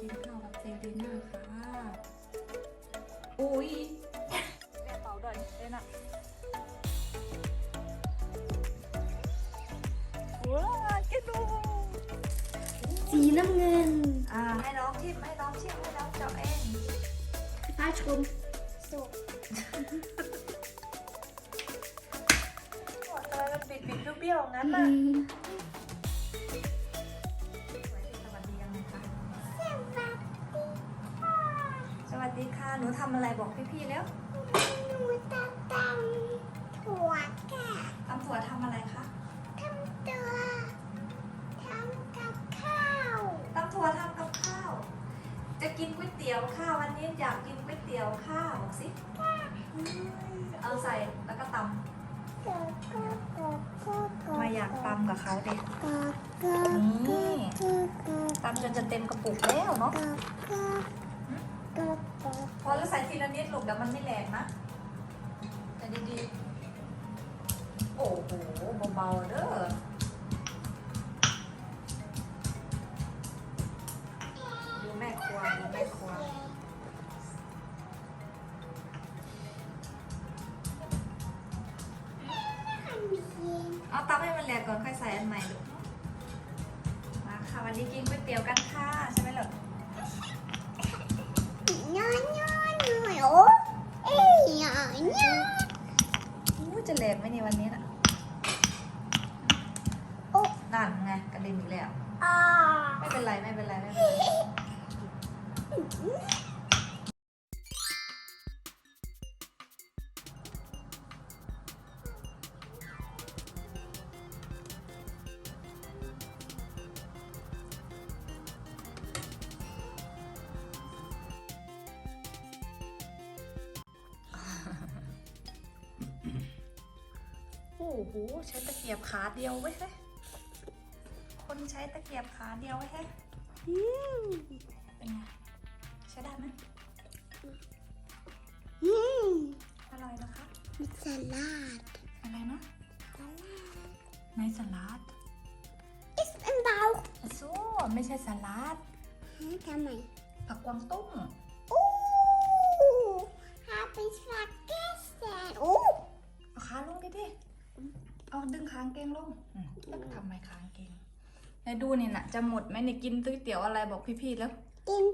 กินข้าวกับเซรีน่าค่ะอุ้ยแม่เป่าด้วยเล่นอะว้าแกดูสีน้ำเงิน อ่าให้น้องชิมให้น้องชิมให้น้องเจาะเอง ป้าชม หนูทำอะไรบอกพี่ๆแล้วหนูจะตำถั่วแกะตำถั่วทำอะไรคะทำตัวทำกับข้าวตำถั่วทำกับข้าว จะกินก๋วยเตี๋ยวข้าววันนี้อยากกินก๋วยเตี๋ยวข้าวบอกสิเอาใส่แล้วก็ตก็ก็ก็ก็ำมาอยากตำกับเขาเด็กก็ก็นี่ก็ก็ตำจนจะเต็มกระปุกแล้วเนาะก็ก็ก็ก็ พอแล้วใส่ทีละนิดลูกเดี๋ยวมันไม่แรงนะแต่ดีๆ โอ้โหเบาๆเด้อดูแม่ครัวดูแม่ครัวเอาตำให้มันแหลกก่อนค่อยใส่อันใหม่ลูกมาค่ะวันนี้กินก๋วยเตี๋ยวกันค่ะ ใช่ไหมลูก อนย้อนหน่อยโอ้เอ้ยย้อนย้อนอู้จะแหลกไหมเนี่ยวันนี้น่ะโอ้นั่นไงกระเด็นอีกแล้วอ่าไม่เป็นไรไม่เป็นไรไม่เป็นไร โอ้โหใช้ตะเกียบขาเดียวไว้ยเฮ้ยคนใช้ตะเกียบขาเดียวไว้ยเฮ้ยอืมเป็นไงใช้ได้ไหมอืมอร่อยนะคะสลัดอะไรนะสลัดในสลัด Ist im Bauch. อะโซ่ไม่ใช่สลัด Hä, kann man. ผักกวางตุ้ง Uh, hab ich vergessen. Oh, เอาขาลงดิดิ เอาดึงคางเกงลงอืมแล้วทำไมคางเกงไหนดูนี่น่ะจะหมดไหมเนี่ยกินก๋วยเตี๋ยวอะไรบอกพี่ๆแล้ว กิน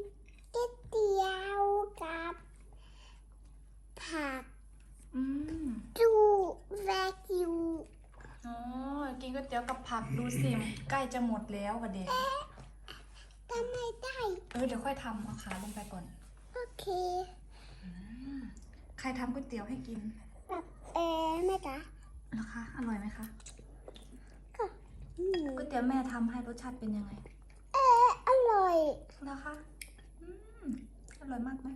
ก๋วยเตี๋ยวกับผักอืมดูแวกิวอ๋อกินก๋วยเตี๋ยวกับผักดูสิใกล้จะหมดแล้ววะเด็กทำไมได้เออเดี๋ยวค่อยทำเอาขาลงไปก่อน โอเค ใครทำก๋วยเตี๋ยวให้กินแบบเออแม่จ๊ะนะคะ อร่อยไหมคะ ก็อืมก๋วยเตี๋ยวแม่ทำให้รสชาติเป็นยังไงเอออร่อยนะคะอืมอร่อยมากไหม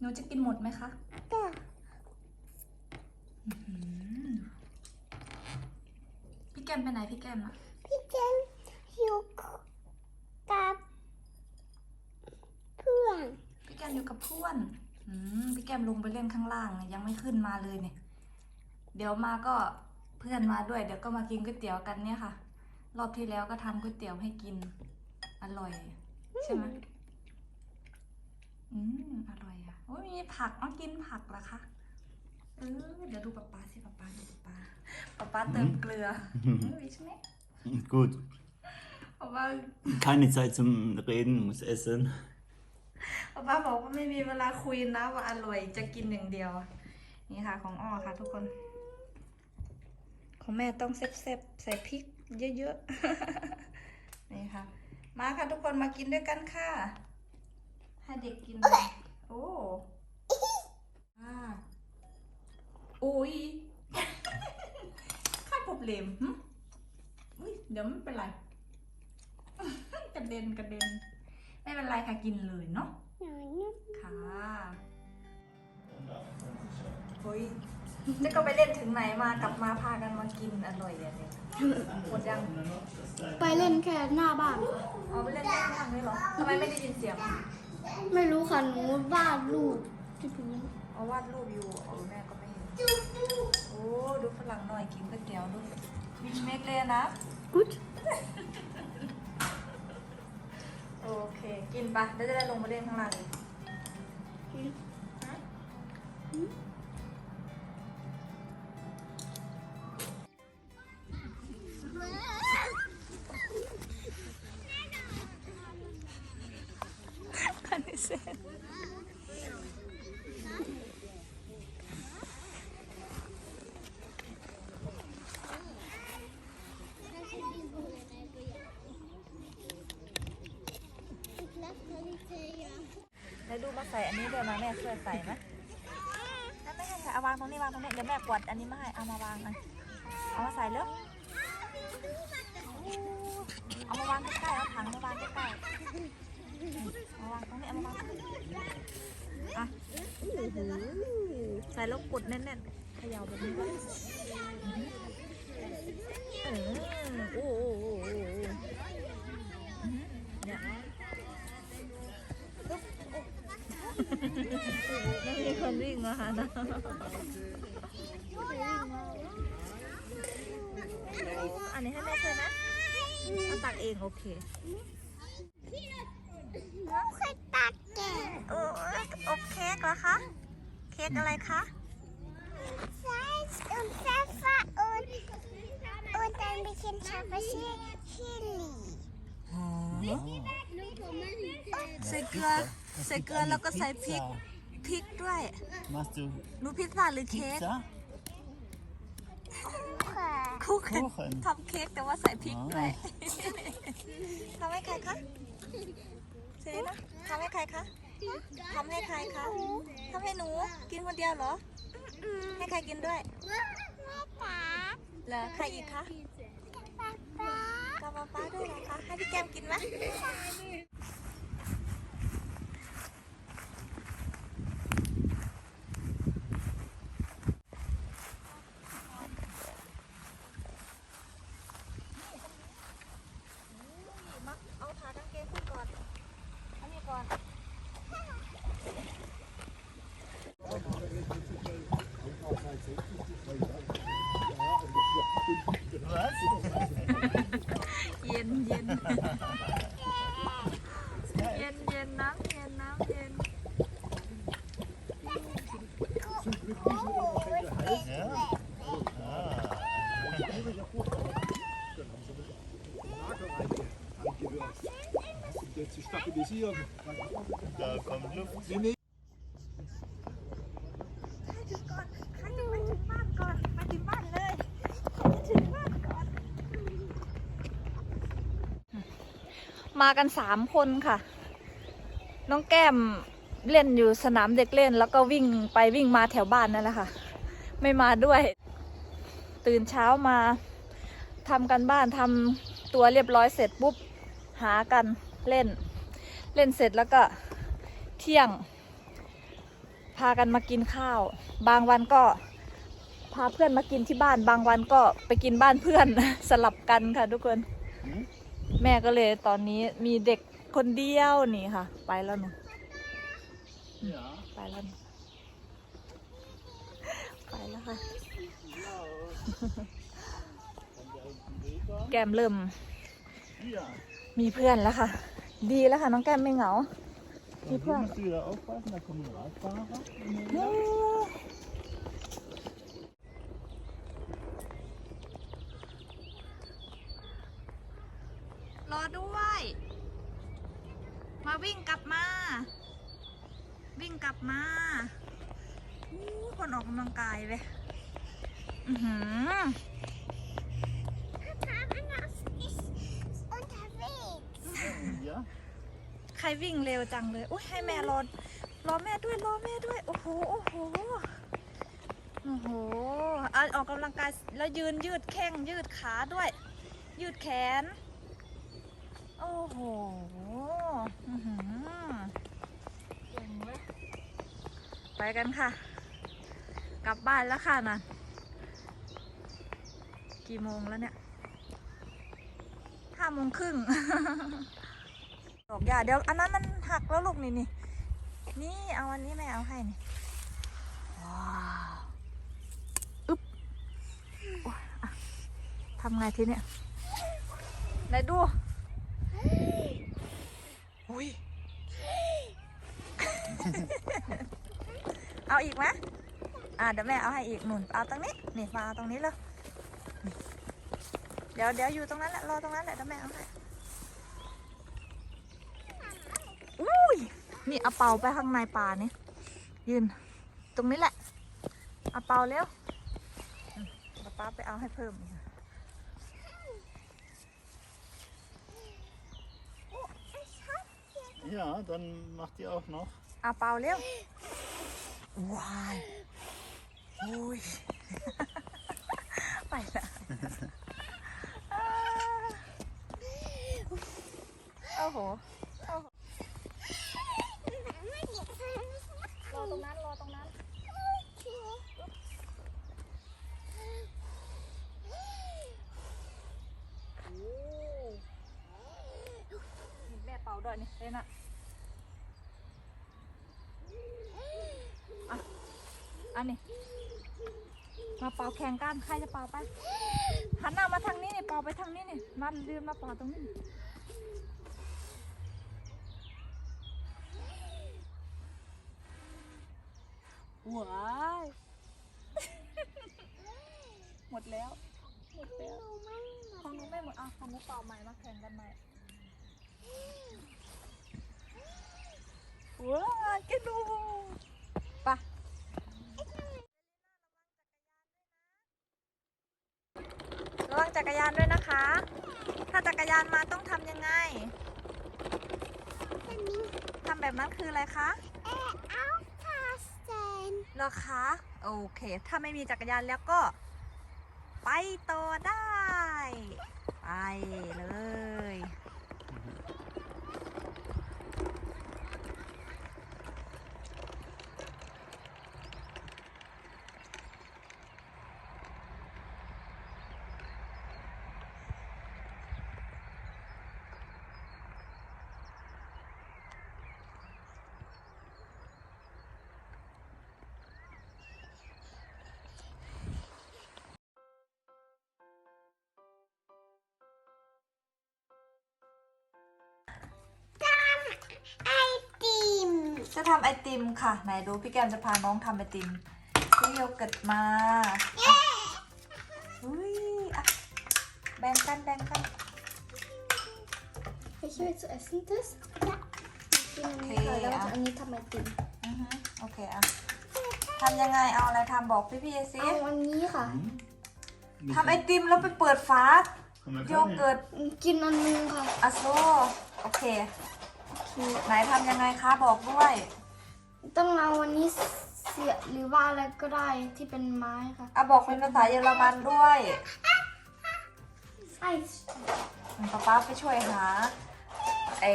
หนูจะกินหมดไหมคะก็อืมพี่แก้มไปไหนพี่แก้มอะพี่เจนอยู่กับเพื่อนพี่แก้มอยู่กับเพื่อนอืมพี่แก้มลงไปเล่นข้างล่างเนี่ยยังไม่ขึ้นมาเลยเนี่ย เดี๋ยวมาก็เพื่อนมาด้วย เดี๋ยวก็มากินก๋วยเตี๋ยวกันเนี่ยค่ะ รอบที่แล้วก็ทำก๋วยเตี๋ยวให้กิน อร่อย ใช่ไหมอืมอร่อยอะโอ้ยมีผักเอากินผักเหรอคะเออเดี๋ยวดูป๊าป๊าสิป๊าป๊าดูป๊าป๊าป๊าป๊าเติมเกลือเฮ้ยใช่ไหม Gut, ป๊าป๊า keine Zeit zum Reden, muss essen. ป๊าป๊าบอกว่าไม่มีเวลาคุยนะว่าอร่อยจะกินอย่างเดียว นี่ค่ะของอ้อค่ะทุกคน ของแม่ต้องเซฟๆใส่พริกเยอะๆ นี่ค่ะ มาค่ะทุกคนมากินด้วยกันค่ะ ให้เด็กกิน โอ้อ่าอุ้ยค่าผมเหลมหึอุ้ยเดี๋ยวไม่เป็นไร กระเด็นกระเด็น ไม่เป็นไรค่ะกินเลยเนาะ จ๊ก็ไปเล่นถึงไหนมากลับมาพากันมากินอร่อยอย่างนี้หมดยังไปเล่นแค่หน้าบ้านค่ะอ๋อไปเล่นข้างล่างด้ยเหรอทำไมไม่ได้ยินเสียงไม่รู้ค่ะหนูวาดรูปที่พื้นอ๋อวาดรูปอยู่อ๋อแม่ก็ไม่เห็นโอ้ดูฝรั่งหน่อยกินก๋วยเตี๋ยวด้วยมีชเมกเลยนะกุ๊ดโอเค กินปะเดี๋ยวจะได้ลงมาเล่นข้างล่าง มาใส่อันนี้ด้วยมาแม่ช่วยใส่ไหมนั่นไม่ให้ใส่เอาวางตรงนี้วางตรงนี้เดี๋ยวแม่กวาดอันนี้มาให้เอามาวางเลยเอามาใส่เร็วเอามาวางใกล้ๆเอาถังมาวางใกล้ๆมาวางตรงนี้เอามาวางอะใส่แล้วกดแน่นๆเขย่าแบบนี้ก่อนเออโอ้โหโอ้โหโอ้โหอื้อหือเนี่ย ไม่มีคนวิ่งมาหานะอันนี้ให้แม่ช่วยนะเอาตักเองโอเคน้องเคยตัดแก่โอ้ยอบเค้กเหรอคะ เค้กอะไรคะใช่อุนแซ่ฟ้าอุนอุนแต่ไม่กินชาไปชิชิลีใส่เกลือ ใส่เกลือแล้วก็ใส่พริกพริกด้วย Machst du หนูพิซซ่าหรือเค้ก Pizza? ค่ะคู่กัน Kuchen. ทำเค้กแต่ว่าใส่พริกด้วยทำให้ใครคะเซนะทำให้ใครคะทำให้ใครคะทำให้หนูกินคนเดียวเหรอ ให้ใครกินด้วยแม่ป๋าเหรอใครอีกคะป๊าป๊ากับป๊าป๊าด้วยเหรอคะให้พี่แก้มกินไหมมักเอาขากางเกงขึ้นก่อนอันนี้ก่อน เย็นเย็น เย็นเย็นน้ำเย็นน้ำเย็น Jetzt stabilisieren. Da kommt Luft. Nee, nee. ให้ถึงก่อนให้ถึงไปถึงบ้านก่อนไปถึงบ้านเลยถึงบ้ มากันสามคนค่ะ น้องแก้มเล่นอยู่สนามเด็กเล่น แล้วก็วิ่งไปวิ่งมาแถวบ้านนั่นแหละค่ะ ไม่มาด้วย ตื่นเช้ามาทำกันบ้านทำตัวเรียบร้อยเสร็จปุ๊บ หากันเล่น เล่นเสร็จแล้วก็เที่ยง พากันมากินข้าว บางวันก็พาเพื่อนมากินที่บ้าน บางวันก็ไปกินบ้านเพื่อน สลับกันค่ะทุกคน แม่ก็เลยตอนนี้มีเด็กคนเดียวนี่ค่ะ ไปแล้วหนูไปแล้วหนูไปแล้วค่ะ แก้มเริ่ม มีเพื่อนแล้วค่ะ ดีแล้วค่ะน้องแก้มไม่เหงามีเพื่อน wieder aufpassen, da kommen Radfahrer. รอด้วย มาวิ่งกลับมา วิ่งกลับมาอู้คนออกกำลังกายเลย อือหือ ใครวิ่งเร็วจังเลยอุ้ยให้แม่รอรอแม่ด้วยรอแม่ด้วย โอ้โหโอ้โหโอ้โหอออกกำลังกายแล้วยืนยืดแข้งยืดขาด้วย ยืดแขน โอ้โหเก่งเว้ยไปกันค่ะ กลับบ้านแล้วค่ะนะกี่โมงแล้วเนี่ยห้าโมงครึ่ง ดอกหญ้าเดี๋ยวอันนั้นมันหักแล้วลูกนี่นี่นี่เอาอันนี้แม่เอาให้นี่ว้าวอึ๊บทำไงทีเนี้ยไหนดูอุ้ยเอาอีกไหมอ่าเดี๋ยวแม่เอาให้อีกหนุนเอาตรงนี้นี่มาเอาตรงนี้เลยเดี๋ยวเดี๋ยวอยู่ตรงนั้นแหละรอตรงนั้นแหละเดี๋ยวแม่เอาให้ อุ้ยนี่เอาเป่าไปข้างในป่านี่ยืน ตรงนี้แหละเอาเป่าเร็วอืมเดี๋ยวป้าไปเอาให้เพิ่มอีก Ja, dann macht ihr auch noch. เอาเป่าเร็วว้ายอุ้ยไปละอ่าโอ้โห รอตรงนั้น รอตรงนั้น นี่ แม่เป่าด้วยนี่เล่นอะอะอันนี้ มาเป่าแข่งกันใครจะเป่าไป หันหน้ามาทางนี้นี่เป่าไปทางนี้นี่มาลืมมาเป่าตรงนี้นี่ว้ายหมดแล้ว หมดแล้วของหนูไม่หมดอะของหนูต่อใหม่มาแข่งกันใหม่ ว้าวแกดูไประวังจักรยานด้วยนะคะ ถ้าจักรยานมาต้องทำยังไงทำแบบนั้นคืออะไรคะเหรอคะ โอเค ถ้าไม่มีจักรยานแล้วก็ ไปต่อได้ ไปเลย จะทำไอติมค่ะ ไหนดูพี่แกมจะพาน้องทำไอติมซื้อโยเกิร์ตมาอะอุ้ยอะแบ่งกันแบ่งกัน Welche willst du essen, das? Ja. Ich nehme Okay, okay, ja. ja. und ich habe Ding. อือฮึโอเคอะทำยังไงเอาอะไรทำบอกพี่พี่ๆสิเอาอันนี้ค่ะทำไอติมแล้วไปเปิดฝา Komm, wir โย können เกิร์ตกินอันนึงค่ะอะโซโอเค ไหนทำยังไงคะบอกด้วย ต้องเอาอันนี้เสียบหรือว่าอะไรก็ได้ที่เป็นไม้ค่ะอะบอกเป็นภาษาเยอรมันด้วยไอ้ป๊าป๊าไปช่วยหาไอ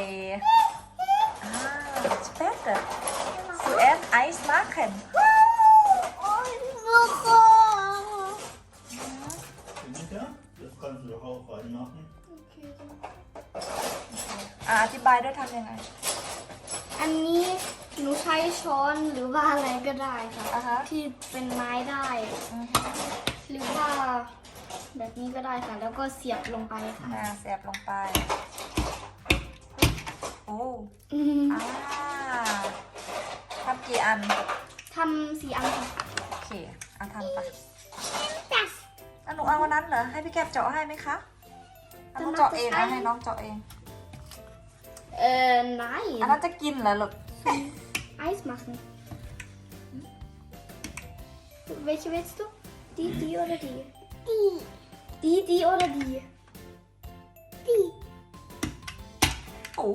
อ่า später zuerst Eis machen Anita, das kannst du doch auch reinmachen. อะอธิบายด้วยทำยังไงอันนี้หนูใช้ช้อนหรือว่าอะไรก็ได้ค่ะอ่าฮะที่เป็นไม้ได้ อืมหรือว่าแบบนี้ก็ได้ค่ะ แล้วก็เสียบลงไปค่ะ อ่าเสียบลงไป โอ้อืมอ่าทำกี่อัน ทำสี่อันค่ะโอเคเอาทำไปแล้วหนูเอาวันนั้นเหรอ ให้พี่แก้มเจาะให้ไหมคะเอาน้องเจาะเองอะให้น้องเจาะเอง เอ่อ nein อันนั้นจะกินเหรอลูก Eis machen welche willst du die die oder die Die. die die oder die Die. โอ้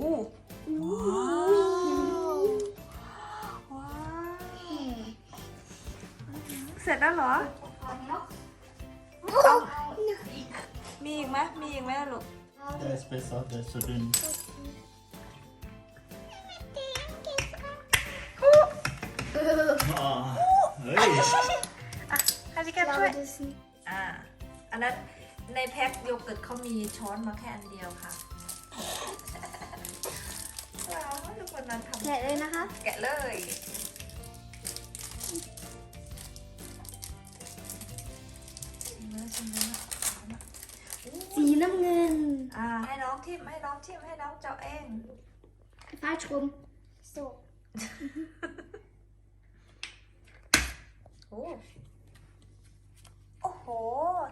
ว้าวว้าวเสร็จแล้วเหรอ มีอีกไหมมีอีกไหมลูก Der ist besser, der ist so dünn. Ah, hey. อะให้พี่แก้ Ich มช่วย glaube, das ist อ่า อันนั้นในแพ็คโยเกิร์ตเขามีช้อนมาแค่อันเดียวค่ะว้าวทุกคนนั้นทำแกะเลยนะคะ แกะเลยชิมเลยชิมเลยนะสีน้ำเงินอ่า ให้น้องทิมให้น้องทิมให้น้องเจาะเอง falsch rum so อ้ โอ้โห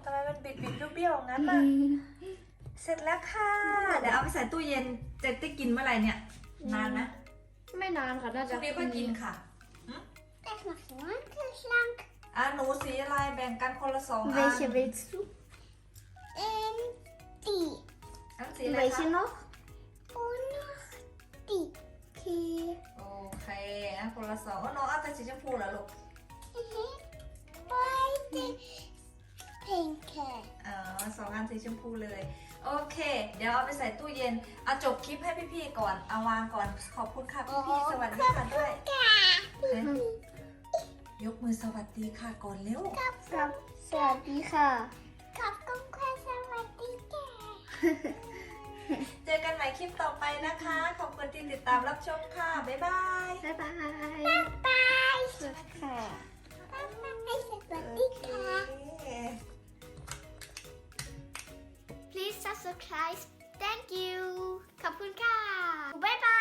ทำไมมันบิดบิดๆเบี้ยวๆงั้นน่ะ เสร็จแล้วค่ะ เดี๋ยวเอาไปใส่ตู้เย็นจะได้กินเมื่อไหร่เนี่ย นานไหมไม่นานค่ะ น่าพจะรุ่งนี้ก็กินค่ะ Das macht nur Kühlschrank. อะหนูสีอะไรแบ่งกันคนละสองอัน Welche willst du? Ähm, die. อันสีอะไร Welche คะ noch? Und noch die. Okay. โอเคอันคนละสองอ๋อน้องเอาแต่สีชมพูเหรอลูก Mhm. Beide pinke. เออสองอันสีชมพูเลย โอเค เดี๋ยวเอาไปใส่ตู้เย็น เอาจบคลิปให้พี่ๆก่อน เอาวางก่อน ขอบคุณค่ะพี่ๆสวัสดีค่ะด้วยเอ๊ะยกมือสวัสดีค่ะก่อนเร็วสวัสดีค่ะ Kopf und Quer, Sawadika. เจอกันใหม่คลิปต่อไปนะคะ ขอบคุณที่ติดตามรับชมค่ะ บ๊ายบาย บ๊ายบาย Bye. ค่ะ Bye, Sawadika. Please subscribe thank you ขอบคุณค่ะ บ๊ายบาย